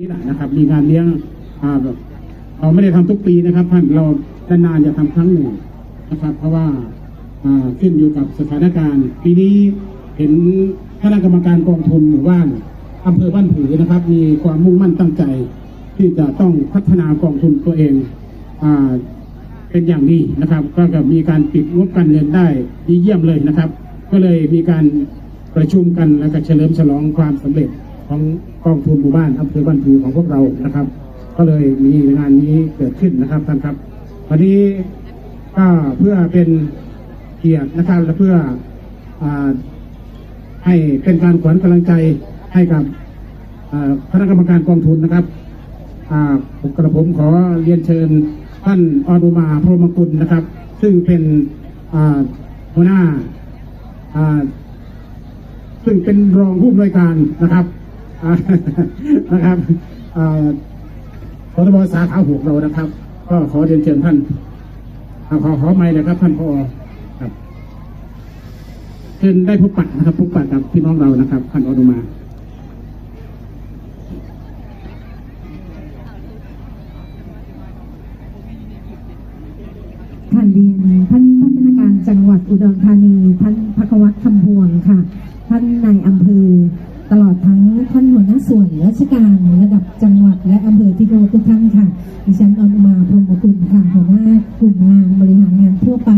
นี่แหละนะครับมีงานเลี้ยงอ่าแบบเราไม่ได้ทำทุกปีนะครับท่านเรานานๆจะทำครั้งหนึ่งนะครับ เพราะว่าขึ้นอยู่กับสถานการณ์ ปีนี้เห็นคณะกรรมการกองทุนหมู่บ้านอำเภอบ้านผือนะครับ มีความมุ่งมั่นตั้งใจ ที่จะต้องพัฒนากองทุนตัวเองอเป็นอย่างดีนะครับ ก็จะมีการปิดงบการเงินได้ดีเยี่ยมเลยนะครับ ก็เลยมีการประชุมกันแล้วก็เฉลิมฉลองความสำเร็จ ของกองทุนหมู่บ้านอำเภอบ้านผือของพวกเรานะครับ ก็เลยมีงานนี้เกิดขึ้นนะครับท่านครับ วันนี้ก็เพื่อเป็นเกียรตินะครับและเพื่ออให้เป็นการขวัญกำลังใจให้กับคณะกรรมการกองทุนนะครับกระผมขอเรียนเชิญท่านอนุมาพรหมกุลนะครับ ซึ่งเป็นหัวหน้าซึ่งเป็นรองผู้อำนวยการนะครับ นะครับอ่าพทบสาขาหกเรานะครับ ก็ขอเรียนเชิญท่านขอขอไม่เลยครับท่านพอครับเชิญได้พบปะนะครับพบปะกับพี่น้องเรานะครับท่านอนุมาค่ะเรียนท่านพัฒนาการจังหวัดอุดรธานี ท่านพักวัตรคำพวงค่ะ ท่านนายอำเภอตลอดทั้ง ส่วนราชการระดับจังหวัดและอำเภอที่เคารพทุกท่านค่ะ ดิฉันอนุมาพรหมกุลค่ะหัวหน้ากลุ่มงานบริหารงานทั่วไป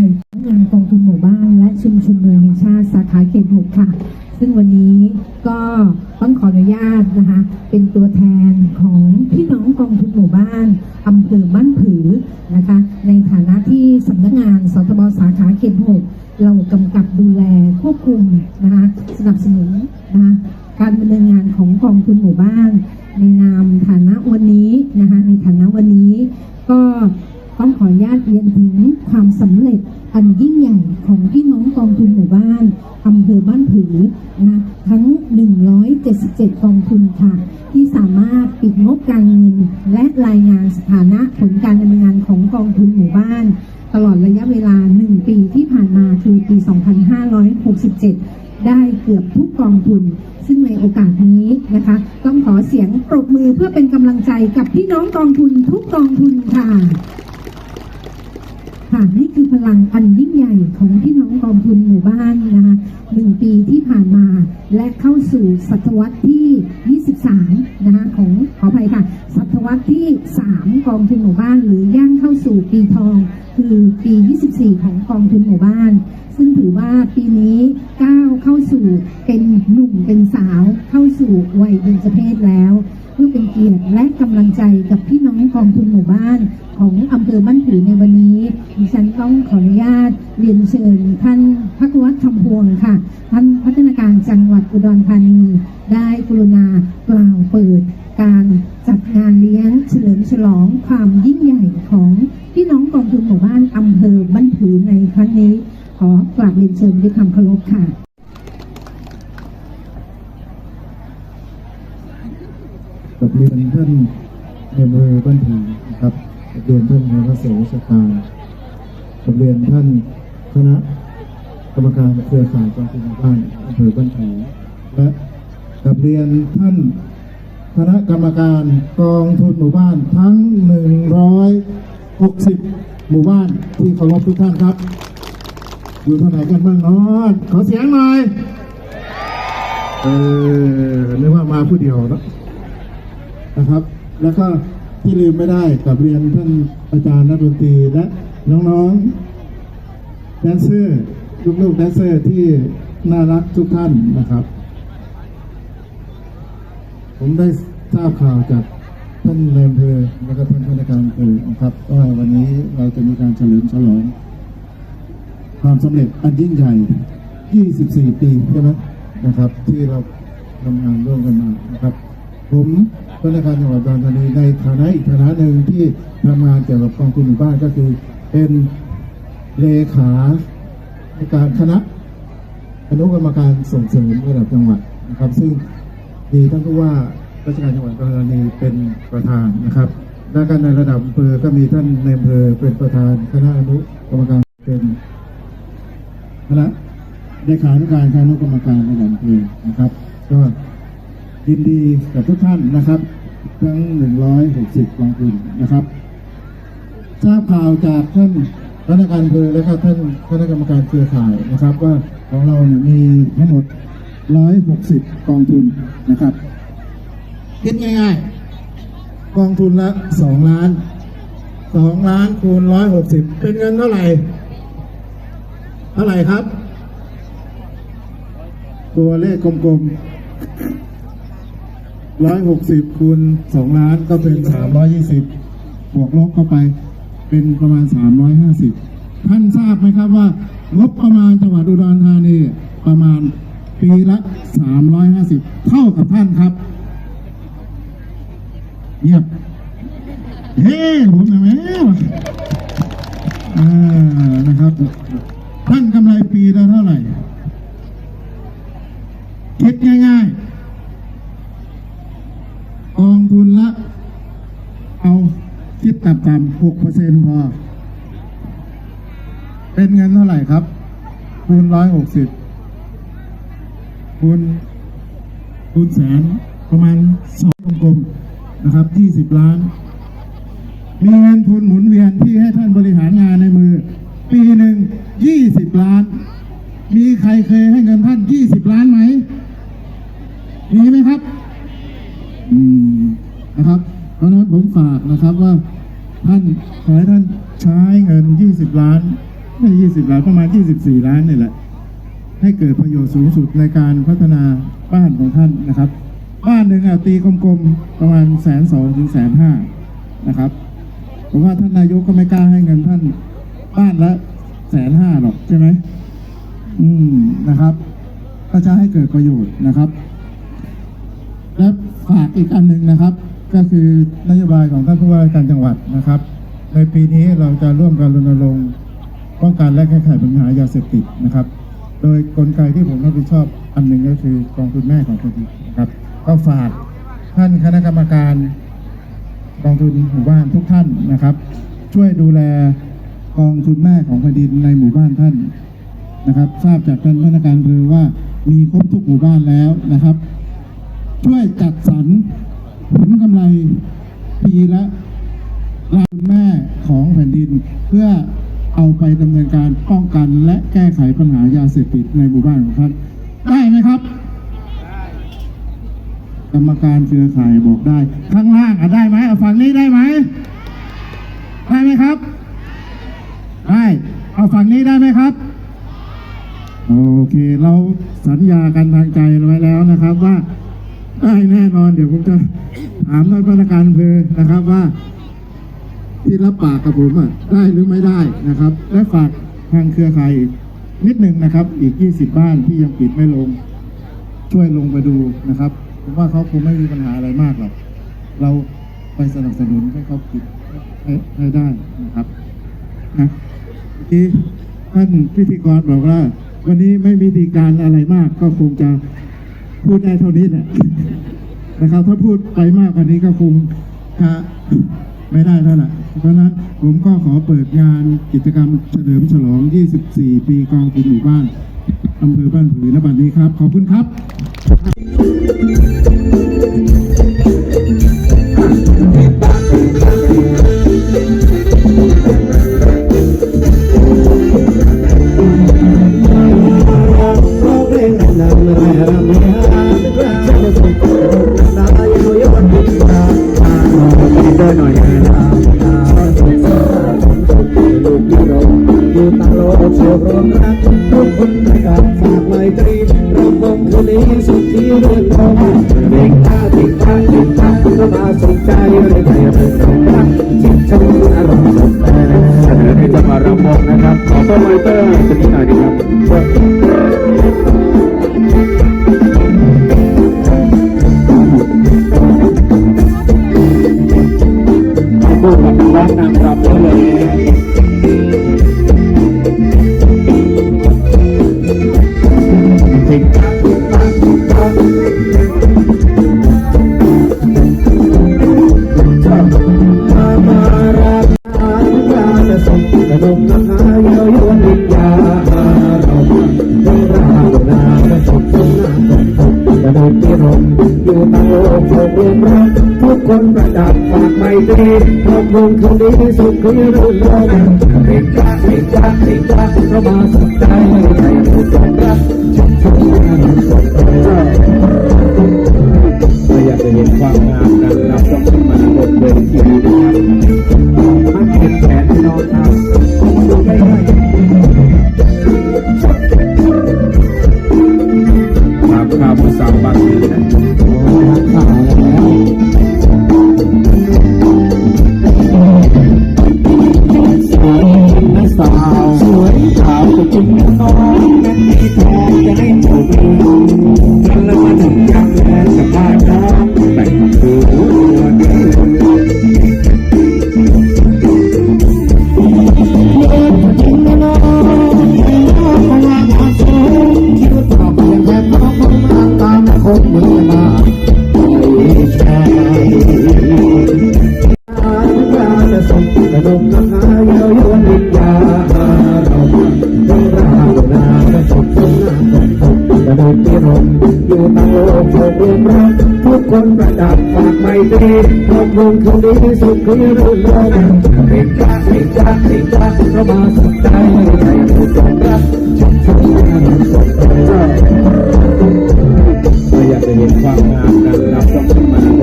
งานกองทุนหมู่บ้าน และชุมชนเมืองแห่งชาติสาขาเขตหกค่ะ ซึ่งวันนี้ก็ต้องขออนุญาตนะคะ เป็นตัวแทนของพี่น้องกองทุนหมู่บ้านอำเภอบ้านผือนะคะ ในฐานะที่สำนักงานสตบสาขาเขตหกเรากำกับดูแลควบคุมนะคะสนับสนุนนะคะ การดำเนินงานของกองทุนหมู่บ้าน ในนามฐานะวันนี้นะคะในฐานะวันนี้ ก็ต้องขออนุญาตเรียนถึงความสำเร็จอันยิ่งใหญ่ของพี่น้องกองทุนหมู่บ้านอำเภอบ้านผือนะคะทั้ง 177 กองทุนค่ะ ที่สามารถปิดงบการเงิน และรายงานสถานะผลการดำเนินงานของกองทุนหมู่บ้าน ตลอดระยะเวลา 1 ปีที่ผ่านมาคือปี 2567 ได้เกือบทุกกองทุน ซึ่งในโอกาสนี้นะคะ ต้องขอเสียงปรบมือเพื่อเป็นกำลังใจกับพี่น้องกองทุนทุกกองทุนค่ะค่ะนี่คือพลังอันยิ่งใหญ่ของพี่น้องกองทุนหมู่บ้านนะคะหนึ่งปีที่ผ่านมาและเข้าสู่ศตวรรษที่ 23 นะคะของขออภัยค่ะ ศตวรรษที่ 3 กองทุนหมู่บ้านหรือย่างเข้าสู่ปีทอง คือปี 24 ของกองทุนหมู่บ้าน ซึ่งถือว่าปีนี้ก้าวเข้าสู่เป็นหนุ่มเป็นสาวเข้าสู่วัยเบญจเพศแล้ว เพื่อเป็นเกียรติและกำลังใจกับพี่น้องกองทุนหมู่บ้าน ของอำเภอบ้านผือในวันนี้ ดิฉันต้องขออนุญาตเรียนเชิญท่านพักวัฒน์คำพวงค่ะ ท่านพัฒนาการจังหวัดอุดรธานี ได้กรุณากล่าวเปิด การจัดงานเลี้ยงเฉลิมฉลองความยิ่งใหญ่ของพี่น้องกองทุนหมู่บ้านอำเภอบ้านผือในครั้งนี้ ขอกราบเรียนเชิญด้วยความเคารพค่ะ กับเรียนท่านในมือบ้านผีนะครับกับเรียนท่านหัวหน้าส่วนราชการกับเรียนท่านคณะกรรมการเครือข่ายกองทุนหมู่บ้านอำเภอบ้านผีและกับเรียนท่านคณะกรรมการกองทุนหมู่บ้านทั้ง 160 หมู่บ้านที่เคารพทุกท่านครับ อยู่ท่าไหนกันบ้างเนาะขอเสียงหน่อย เออนึกว่ามาผู้เดียวเนะ นะครับ แล้วก็ที่ลืมไม่ได้กับเรียนท่านอาจารย์นักดนตรีและน้องๆแดนเซอร์ลูกๆแดนเซอร์ที่น่ารักทุกท่านนะครับ ผมได้ทราบข่าวจากท่านนายอำเภอและก็ท่านผู้ในการอำเภอนะครับว่าวันนี้เราจะมีการเฉลิมฉลอง ความสำเร็จอันยิ่งใหญ่ 24 ปีใช่ไหมนะครับ ที่เราทำงานร่วมกันมานะครับ ผม ธนาคารจังหวัดอุดรธานีในฐานะอีกฐานะหนึ่งที่ทำงานเกี่ยวกับกองทุนหมู่บ้านก็คือเป็นเลขาในการคณะอนุกรรมการส่งเสริมระดับจังหวัดนะครับ ซึ่งมีท่านผู้ว่าราชการจังหวัดอุดรธานีเป็นประธานนะครับและการในระดับอำเภอก็มีท่านในอำเภอเป็นประธานคณะอนุกรรมการเป็นคณะเลขานุการคณะอนุกรรมการระดับอำเภอนะครับ ก็ ยินดีกับทุกท่านนะครับ ทั้ง 160กองทุนนะครับ ทราบข่าวจากท่านพนักงานเภอและก็ท่านคณะกรรมการเครือข่ายนะครับ ว่าของเราเนี่ยมีทั้งหมด 160 กองทุนนะครับคิดง่ายๆ กองทุนละ 2 ล้าน 2 ล้านคูณ 160 เป็นเงินเท่าไหร่ เท่าไหร่ครับ ตัวเลขกลมๆ ร้อยหกสิบคูณสองล้านก็เป็นสามร้อยยี่สิบบวกลบเข้าไป เป็นประมาณสามร้อยห้าสิบท่านทราบไหมครับว่า งบประมาณจังหวัดอุดรธานีประมาณปีละสามร้อยห้าสิบเท่ากับท่านครับเงียบเฮ้ผมนะแม่นะครับ ท่านกำไรปีละเท่าไหร่ คิดง่ายๆ กองทุนละ เอาคิด ต่ำๆหกเปอร์เซ็นพอ เป็นเงินเท่าไหร่ครับ คูณร้อยหกสิบคูณคูณแสนประมาณสองกลมๆนะครับยี่สิบล้าน มีเงินทุนหมุนเวียนที่ให้ท่านบริหารงานในมือ ปีหนึ่งยี่สิบล้าน มีใครเคยให้เงินท่านยี่สิบล้านไหม มีไหมครับ อืมนะครับเพราะนั้นผมฝากนะครับว่า ท่านขอให้ท่านใช้เงิน 20 ล้านไม่20 ล้านประมาณ 24 ล้านนี่แหละ ให้เกิดประโยชน์สูงสุดในการพัฒนาบ้านของท่านนะครับ บ้านหนึ่งอะตีกลมๆประมาณแสนสองถึงแสนห้านะครับผมว่าท่านนายกก็ไม่กล้าให้เงินท่านบ้านละแสนห้าหรอกใช่ไหมอืมนะครับ ก็จะให้เกิดประโยชน์นะครับ และฝากอีกอันหนึ่งนะครับ ก็คือนโยบายของท่านผู้ว่าราชการจังหวัดนะครับ ในปีนี้เราจะร่วมกันรณรงค์ป้องกันและแก้ไขปัญหายาเสพติดนะครับ โดยกลไกที่ผมรับผิดชอบอันหนึ่งก็คือกองทุนแม่ของคนดีนะครับ ก็ฝากท่านคณะกรรมการกองทุนหมู่บ้านทุกท่านนะครับ ช่วยดูแลกองทุนแม่ของแผ่นดินในหมู่บ้านท่านนะครับ ทราบจากท่านพนักงานอำเภอว่ามีครบทุกหมู่บ้านแล้วนะครับ ช่วยจัดสรร ผลกำไรปีละรายแม่ของแผ่นดิน เพื่อเอาไปดำเนินการป้องกันและแก้ไขปัญหายาเสพติดในหมู่บ้านของท่านได้ไหมครับ กรรมการเครือข่ายบอกได้ ข้างล่างอะได้ไหมเอาฝั่งนี้ได้ไหมได้ไหมครับได้เอาฝั่งนี้ได้ไหมครับ โอเค เราสัญญากันทางใจไว้แล้วนะครับว่า ได้แน่นอน เดี๋ยวผมจะถามท่านพนักงานอำเภอนะครับว่า ที่รับปากกับผมอะได้หรือไม่ได้นะครับ และฝากทางเครือข่ายอีกนิดหนึ่งนะครับ อีก 20 บ้านที่ยังปิดไม่ลง ช่วยลงไปดูนะครับผมว่าเขาคงไม่มีปัญหาอะไรมากหรอกเราไปสนับสนุนให้เขาปิดให้ได้นะครับนะเมื่ท่านพิธีกรบอกว่า วันนี้ไม่มีดีการอะไรมากก็คงจะ พูดได้เท่านี้แหละนะครับ ถ้าพูดไปมากกว่านี้ก็คงจะไม่ได้แล้วล่ะ เพราะฉะนั้นผมก็ขอเปิดงานกิจกรรมเฉลิมฉลอง 24 ปีกองทุนหมู่บ้านอำเภอบ้านผือณบัดนี้ครับ ขอบคุณครับ สุดที่เรื่องของเด็กตาติดตาติดตาเข้ามาสนใจเรื่องใครเรื่องรักจิตชมอารมณ์สดแต่เสนอให้จะมารำวงนะครับขอต้อนรับเตอร์จะมีหน่อยดีิรมอยู่ตั้งโลกโชคลมรักทุกคนประดับฝากไม่ตรีขอบวงคืนนี้ที่สุดคือรุ่นโลกเอกจ้าเอกจ้าเอกจ้าพระมาสุกใจใจผู้จงรักชมชมงานสดเราอยากจะเห็นความงามการรับต้องมาบนเวทีนะครับมาเก็บแขนนอนทำ อยู่ต่างโลกโชครวมรักทุกคนประดับฝากไมตรีรวมวงคืนนี้สุขคือรื่นรมเอกจ้าเอกจ้าเอกจ้าเรามาสุขใจใจผู้จงรักชุมชนงานสดใจ้าเราอยากจะเห็นความงามการรับต้องมา